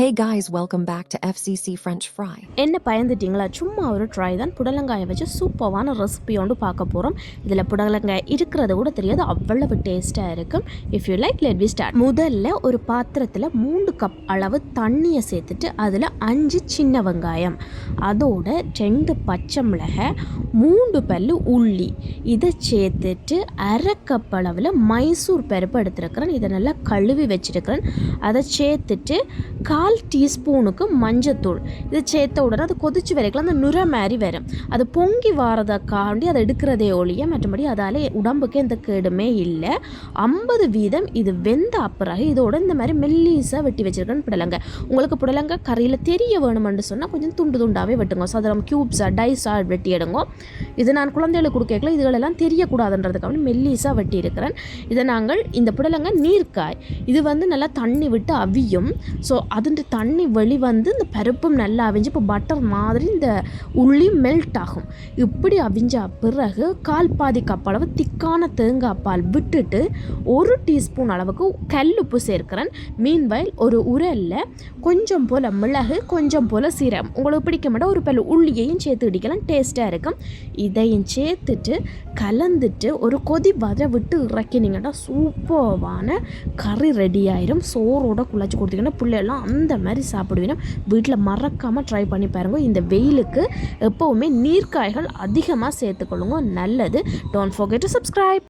Hey guys welcome back to FCC French fry என்ன பயந்துட்டீங்களா சும்மா ஒரு ட்ரை தான். புடலங்காயை வச்சு சூப்பரான ரெசிபி ஒன்று பார்க்க போகிறோம் இதில் புடலங்காய் இருக்கிறது கூட தெரியாது. அவ்வளவு டேஸ்ட்டாக இருக்கும். If you like let we start முதல்ல ஒரு பாத்திரத்தில் மூன்று கப் அளவு தண்ணியை சேர்த்துட்டு அதில் அஞ்சு சின்ன வெங்காயம். அதோட ரெண்டு பச்சை மிளகாய் மூன்று பல்லு உள்ளி. இதை சேர்த்துட்டு அரை கப் அளவில் மைசூர் பருப்பு எடுத்துருக்கிறேன். இதை நல்லா கழுவி வச்சுருக்கிறேன். அதை சேர்த்துட்டு கால் டீஸ்பூனுக்கு மஞ்சத்தூள். இது சேர்த்த உடனே அது கொதிச்சு வரைக்கலாம் அந்த நுரை மாதிரி வரும். அது பொங்கி வாரதற்காண்டி அதை எடுக்கிறதே ஒழிய மற்றபடி அதால் உடம்புக்கு எந்த கேடுமே இல்லை. ஐம்பது வீதம் இது வெந்த அப்புறம் இதோட இந்த மாதிரி மெல்லீஸாக வெட்டி வச்சிருக்கேன்னு புடலங்க. உங்களுக்கு புடலங்க கறியில் தெரிய வேணுமென்று சொன்னால் கொஞ்சம் துண்டு துண்டாகவே வெட்டுங்க. சதுரம் க்யூப்ஸாக டைஸாக வெட்டி எடுங்க. இது நான் குழந்தைகளுக்கு கொடுக்கல இதுகளெல்லாம் தெரியக்கூடாதுன்றதுக்காக மெல்லீஸாக வெட்டி இருக்கிறேன் இதை நாங்கள் இந்த புடலங்க நீர்க்காய். இது வந்து நல்லா தண்ணி விட்டு அவியும். ஸோ அதுன்ற தண்ணி வெளிவந்து இந்த பருப்பும் நல்லா அவிஞ்சு இப்போ பட்டர் மாதிரி இந்த உள்ளி மெல்ட் ஆகும். இப்படி அவிஞ்ச பிறகு கால் பாதி கப் அளவு திக்கான தேங்காய் பால் விட்டுட்டு ஒரு டீஸ்பூன் அளவுக்கு கல் உப்பு சேர்க்கிறேன். மீன்வயல் ஒரு உரல்ல கொஞ்சம் போல் மிளகு கொஞ்சம் போல் சீரகம். உங்களுக்கு பிடிக்க மாட்டோம் ஒரு பல் உள்ளியையும் சேர்த்து இடிக்கலாம். டேஸ்ட்டாக இருக்கும். இதையும் சேர்த்துட்டு கலந்துட்டு ஒரு கொதி வர விட்டு இறக்கினீங்கன்னா சூப்பர்வான கறி ரெடி ஆயிரும். சோறோட குழச்சி கொடுத்தீங்கன்னா பிள்ளையெல்லாம் அந்த மாதிரி சாப்பிடுவீங்கன்னா வீட்டில் மறக்காமல் ட்ரை பண்ணி பாருங்க. இந்த வெயிலுக்கு எப்போவுமே நீர்க்காய்கள் அதிகமாக சேர்த்துக்கொள்ளுங்க. நல்லது. Don't forget to subscribe